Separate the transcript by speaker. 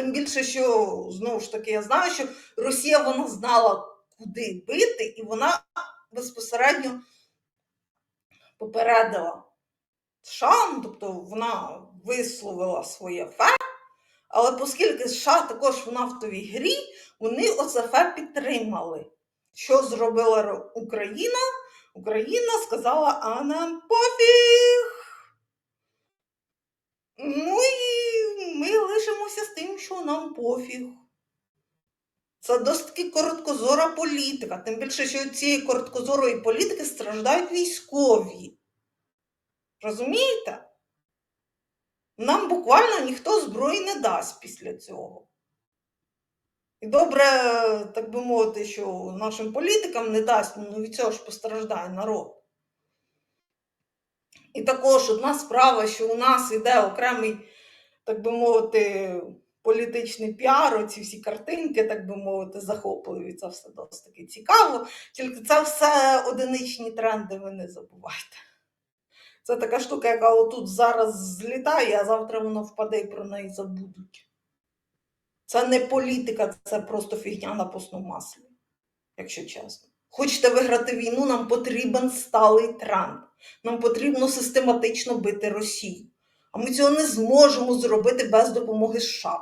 Speaker 1: Тим більше, що знову ж таки я знаю, що Росія вона знала, куди бити, і вона безпосередньо попередила США, ну, тобто вона висловила своє фе, але оскільки США також в нафтовій грі, вони оце фе підтримали. Що зробила Україна? Україна сказала, а нам пофіг. Ну і ми лишимося з тим, що нам пофіг. Це досить таки короткозора політика. Тим більше, що від цієї короткозорої політики страждають військові. Розумієте? Нам буквально ніхто зброї не дасть після цього. І добре, так би мовити, що нашим політикам не дасть, ну від цього ж постраждає народ. І також одна справа, що у нас йде окремий, так би мовити, політичний піар, оці всі картинки, так би мовити, захопливі. Це все досить таки цікаво. Тільки це все одиничні тренди, ви не забувайте. Це така штука, яка отут зараз злітає, а завтра воно впаде і про неї забудуть. Це не політика, це просто фігня на постному маслі, якщо чесно. Хочете виграти війну, нам потрібен сталий тренд. Нам потрібно систематично бити Росію. А ми цього не зможемо зробити без допомоги США.